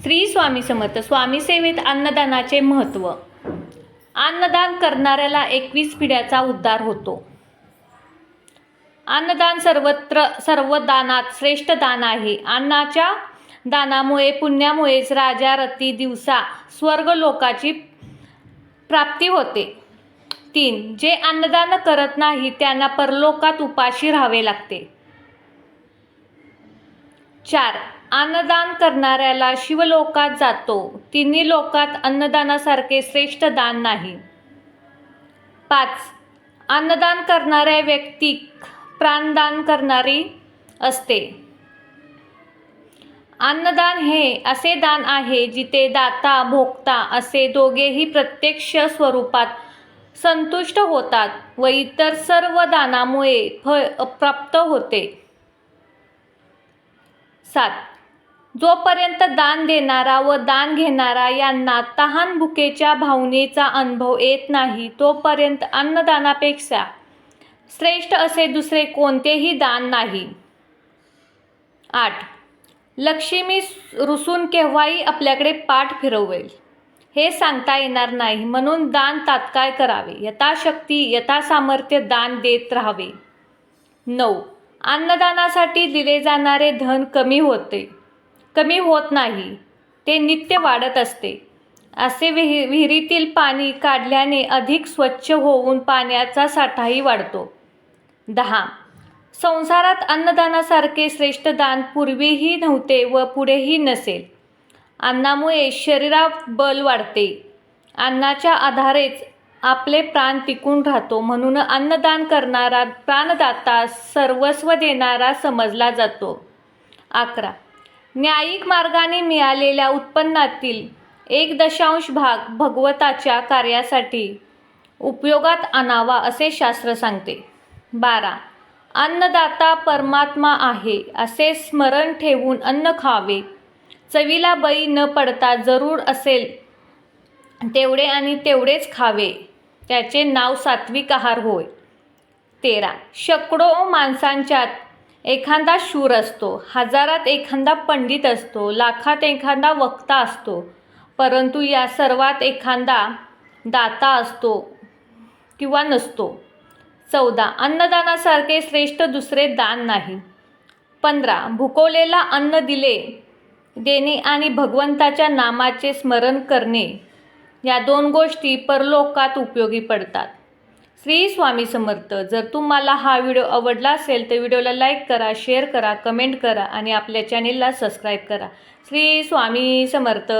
श्री स्वामी समर्थ स्वामी सेवेत अन्नदानाचे महत्त्व अन्नदान करणाऱ्याला एकवीस पिढ्याचा उद्धार होतो. अन्नदान सर्वत्र सर्व दानात श्रेष्ठ दान आहे. अन्नाच्या दानामुळे पुण्यामुळेच राजा रती दिवसा स्वर्ग लोकाची प्राप्ती होते. तीन जे अन्नदान करत नाही त्यांना परलोकात उपाशी राहावे लागते. चार. अन्नदान करणाऱ्याला शिवलोकात जातो. तिन्ही लोकात अन्नदानासारखे श्रेष्ठ दान नाही. पाच. अन्नदान करणाऱ्या व्यक्ती प्राणदान करणारी असते. अन्नदान हे असे दान आहे जिथे दाता भोगता असे दोघेही प्रत्यक्ष स्वरूपात संतुष्ट होतात व इतर सर्व दानामुळे फळ प्राप्त होते. सात. जोपर्यंत दान देणारा व दान घेणारा यांना तहान भुकेच्या भावनेचा अनुभव येत नाही तोपर्यंत अन्नदानापेक्षा श्रेष्ठ असे दुसरे कोणतेही दान नाही. आठ. लक्ष्मी रुसून केव्हाही आपल्याकडे पाठ फिरवेल हे सांगता येणार नाही. म्हणून दान तात्काळ करावे. यथाशक्ती यथासामर्थ्य दान देत राहावे. नऊ. अन्नदानासाठी दिले जाणारे धन कमी होते. कमी होत नाही. ते नित्य वाढत असते. असे विहि विहिरीतील पाणी काढल्याने अधिक स्वच्छ होऊन पाण्याचा साठाही वाढतो. दहा. संसारात अन्नदानासारखे श्रेष्ठ दान पूर्वीही नव्हते व पुढेही नसेल. अन्नामुळे शरीरात बल वाढते. अन्नाच्या आधारेच आपले प्राण टिकून राहतो म्हणून अन्नदान करणारा प्राणदाता सर्वस्व देणारा समजला जातो. अकरा. न्यायिक मार्गाने मिळालेल्या उत्पन्नातील एक दशांश भाग भगवताच्या कार्यासाठी उपयोगात आणावा असे शास्त्र सांगते. बारा. अन्नदाता परमात्मा आहे असे स्मरण ठेवून अन्न खावे. चवीला बळी न पडता जरूर असेल तेवढे आणि तेवढेच खावे. त्याचे नाव सात्विक आहार होय. तेरा. शेकडो माणसांच्यात एखादा शूर असतो. हजारात एखादा पंडित असतो. लाखात एखादा वक्ता असतो. परंतु या सर्वात एखादा दाता असतो किंवा नसतो. चौदा. अन्नदानासारखे श्रेष्ठ दुसरे दान नाही. पंधरा. भुकवलेला अन्न दिले देणे आणि भगवंताच्या नामाचे स्मरण करणे. या दोन गोष्टी परलोकात उपयोगी पडतात. श्री स्वामी समर्थ जर तुम्हाला हा व्हिडिओ आवडला असेल तर व्हिडिओला लाईक करा शेअर करा कमेंट करा आणि आपल्या चॅनेलला सबस्क्राईब करा. श्री स्वामी समर्थ.